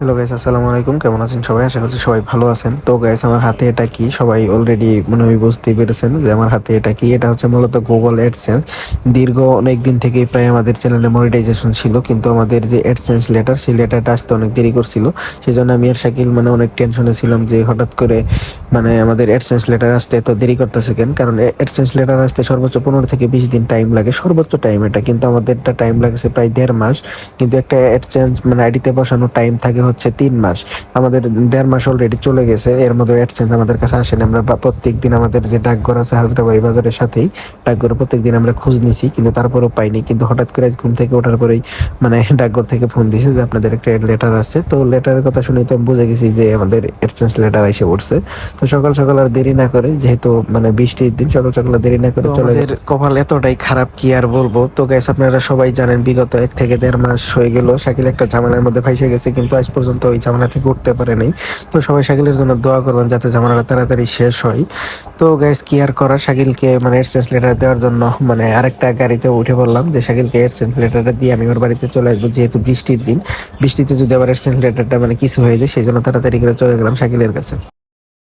Hello guys আসসালামু আলাইকুম। কেমন আছেন সবাই? আশা করছি সবাই ভালো আছেন। তো গাইস আমার হাতে এটা কি? সবাই অলরেডি মনে হয় বুঝতেই পেরেছেন যে আমার হাতে এটা কি? এটা হচ্ছে মূলত গুগল অ্যাডসেন্স দীর্ঘ অনেক দিন থেকেই প্রায় আমাদের চ্যানেলে মনিটাইজেশন ছিল, কিন্তু আমাদের যে অ্যাডসেন্স লেটার সেই লেটারটা আসতে অনেক দেরি করছিল। সেই জন্য আমি আর শাকিল মানে অনেক টেনশনে ছিলাম যে হঠাৎ করে মানে আমাদের অ্যাডসেন্স লেটার আসতে এত দেরি করতেছে কেন? কারণ অ্যাডসেন্স লেটার আসতে সর্বোচ্চ পনেরো থেকে বিশ দিন টাইম লাগে, সর্বোচ্চ টাইম এটা। কিন্তু আমাদেরটা টাইম লাগছে প্রায় দেড় মাস। কিন্তু একটা অ্যাডসেন্স মানে আইডিতে বসানো টাইম থাকে হচ্ছে তিন মাস। আমাদের দেড় মাস অলরেডি চলে গেছে এর মধ্যে অ্যাডসেন্স আমাদের কাছে আসেনি। আমরা প্রত্যেক দিন আমাদের যে ডাকঘর আছে হাজরাবাড়ি বাজারের সাথেই ডাকঘরে প্রত্যেক দিন আমরা খোঁজ নিছি কিন্তু তারপরেও পাইনি। কিন্তু হঠাৎ করে আজ ঘুম থেকে ওঠার পরেই মানে ডাকঘর থেকে ফোন দিছে যে আপনাদের একটা লেটার আসছে তো লেটারের কথা শুনে তো বুঝে গেছি যে আমাদের অ্যাডসেন্স লেটার এসে পড়ছে তো সকাল সকাল আর দেরি না করে যেহেতু মানে বৃষ্টির দিন সকাল সকাল দেরি না করে চলে কপাল এতটাই খারাপ কি আর বলব? তো গাইস আপনারা সবাই জানেন বিগত এক থেকে দেড় মাস হয়ে গেল। শাকিল একটা ঝামেলার মধ্যে ফাইসে গেছে কিন্তু আজ পর্যন্ত ওই ঝামেলা থেকে উঠতে পারে তো সবাই শাকিলের জন্য দোয়া করবেন যাতে ঝামেলাটা তাড়াতাড়ি শেষ হয়। তো গ্যাস কি আর করা? শাকিলকে মানে এডসেন্স লেটার দেওয়ার জন্য মানে আরেকটা গাড়িতে উঠে বললাম যে, শাকিলকে এডসেন্স লেটারটা দিয়ে আমি ওর বাড়িতে চলে আসব, যেহেতু বৃষ্টির দিন। বৃষ্টিতে যদি আবার এডসেন্স লেটারটা মানে কিছু হয়ে যায়, সেই জন্য তাড়াতাড়ি করে চলে গেলাম শাকিলের কাছে।